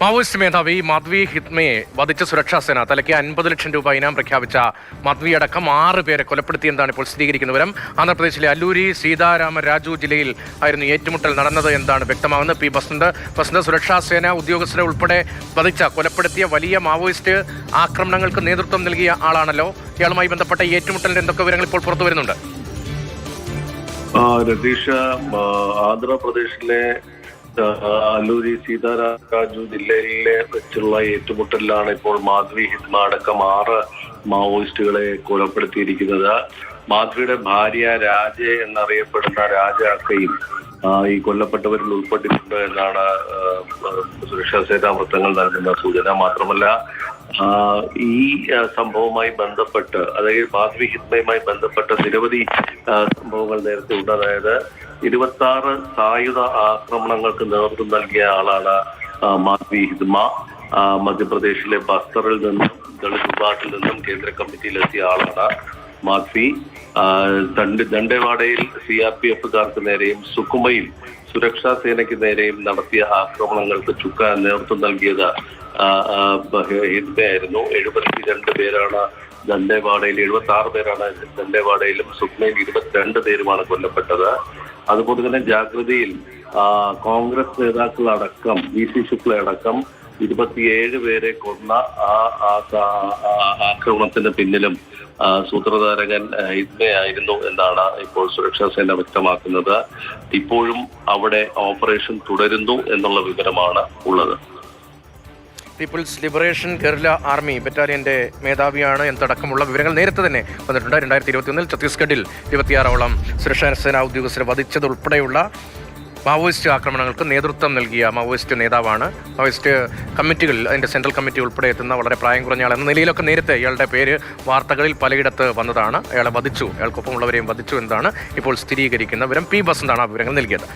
Maoist മേധാവി മദ്വി ഹിത്മയെ വധിച്ച സുരക്ഷാ സേന തലയ്ക്ക് അൻപത് ലക്ഷം രൂപ ഇനാം പ്രഖ്യാപിച്ച മദ്വി അടക്കം ആറ് പേരെ കൊലപ്പെടുത്തിയെന്നാണ് ഇപ്പോൾ സ്ഥിരീകരിക്കുന്ന വിവരം. ആന്ധ്രാപ്രദേശിലെ അല്ലൂരി സീതാരാമ രാജു ജില്ലയിൽ ആയിരുന്നു ഏറ്റുമുട്ടൽ നടന്നത് എന്താണ് വ്യക്തമാകുന്നത്. പി ബസന്ത് ബസന്ത് സുരക്ഷാ സേന ഉദ്യോഗസ്ഥരെ ഉൾപ്പെടെ വധിച്ച കൊലപ്പെടുത്തിയ വലിയ മാവോയിസ്റ്റ് ആക്രമണങ്ങൾക്ക് നേതൃത്വം നൽകിയ ആളാണല്ലോ. ഇയാളുമായി ബന്ധപ്പെട്ട ഏറ്റുമുട്ടലിന്റെ എന്തൊക്കെ വിവരങ്ങൾ ഇപ്പോൾ പുറത്തു വരുന്നുണ്ട്? രതീഷ ആന്ധ്രാപ്രദേശിലെ ആ, സീതാരാം രാജു ജില്ലയിലെ വെച്ചുള്ള ഏറ്റുമുട്ടലിലാണ് ഇപ്പോൾ മാധവി ഹിത്മ അടക്കം ആറ് മാവോയിസ്റ്റുകളെ കൊലപ്പെടുത്തിയിരിക്കുന്നത്. മാധവിയുടെ ഭാര്യ രാജ എന്നറിയപ്പെടുന്ന രാജ അക്കയും ഈ കൊല്ലപ്പെട്ടവരിൽ ഉൾപ്പെട്ടിട്ടുണ്ട് എന്നാണ് സുരക്ഷാ സേനാ വൃത്തങ്ങൾ നൽകുന്ന സൂചന. മാത്രമല്ല ഈ സംഭവവുമായി ബന്ധപ്പെട്ട് അതായത് മാധവി ഹിത്മയുമായി ബന്ധപ്പെട്ട നിരവധി സംഭവങ്ങൾ നേരത്തെ ഉണ്ട്. അതായത് ഇരുപത്തി ആറ് സായുധ ആക്രമണങ്ങൾക്ക് നേതൃത്വം നൽകിയ ആളാണ് ആ, മാധവി ഹിത്മ മധ്യപ്രദേശിലെ ബസ്തറിൽ നിന്നും ദളിത് നിന്നും കേന്ദ്ര കമ്മിറ്റിയിലെത്തിയ ആളാണ് മാധവി ദണ്ഡേവാഡയിൽ സി ആർ പി എഫുകാർക്ക് നേരെയും സുക്കുമയിൽ സുരക്ഷാ സേനയ്ക്ക് നേരെയും നടത്തിയ ആക്രമണങ്ങൾക്ക് ചുക്ക നേതൃത്വം നൽകിയത് ഹിന്ദയായിരുന്നു. എഴുപത്തിരണ്ട് പേരാണ് ദണ്ഡേവാഡയിൽ എഴുപത്തി ആറ് പേരാണ് ദണ്ഡേവാഡയിലും സുക്മയിൽ ഇരുപത്തിരണ്ട് പേരുമാണ് കൊല്ലപ്പെട്ടത്. അതുപോലെ തന്നെ ജാഗ്രതയിൽ കോൺഗ്രസ് നേതാക്കളടക്കം വി സി ശുക്ല അടക്കം ഇരുപത്തിയേഴ് പേരെ കൊന്ന ആ ആക്രമണത്തിന് പിന്നിലും സൂത്രധാരകൻ ആ, ഹിറ്റ്മയായിരുന്നു എന്നാണ് ഇപ്പോൾ സുരക്ഷാ സേന വ്യക്തമാക്കുന്നത്. ഇപ്പോഴും അവിടെ ഓപ്പറേഷൻ തുടരുന്നു എന്നുള്ള വിവരമാണ് ഉള്ളത്. പീപ്പിൾസ് ലിബറേഷൻ ഗെറില ആർമി ബറ്റാലിയന്റെ മേധാവിയാണ് എന്നതടക്കമുള്ള വിവരങ്ങൾ നേരത്തെ തന്നെ വന്നിട്ടുണ്ട്. രണ്ടായിരത്തി ഇരുപത്തിയൊന്നിൽ ഛത്തീസ്ഗഡിൽ ഇരുപത്തിയാറോളം സുരക്ഷാ സേനാ ഉദ്യോഗസ്ഥരെ വധിച്ചതുൾപ്പെടെയുള്ള മാവോയിസ്റ്റ് ആക്രമണങ്ങൾക്ക് നേതൃത്വം നൽകിയ മാവോയിസ്റ്റ് നേതാവാണ്. മാവോയിസ്റ്റ് കമ്മിറ്റികളിൽ അതിന്റെ സെൻട്രൽ കമ്മിറ്റി ഉൾപ്പെടെ എത്തുന്ന വളരെ പ്രായം കുറഞ്ഞ ആൾ എന്ന നിലയിലൊക്കെ നേരത്തെ ഇയാളുടെ പേര് വാർത്തകളിൽ പലയിടത്ത് വന്നതാണ്. അയാളെ വധിച്ചു. അയാൾക്കൊപ്പമുള്ളവരെയും വധിച്ചു എന്നതാണ് ഇപ്പോൾ സ്ഥിരീകരിക്കുന്ന വിവരം. പി ബസന്താണ് ആ വിവരങ്ങൾ നൽകിയത്.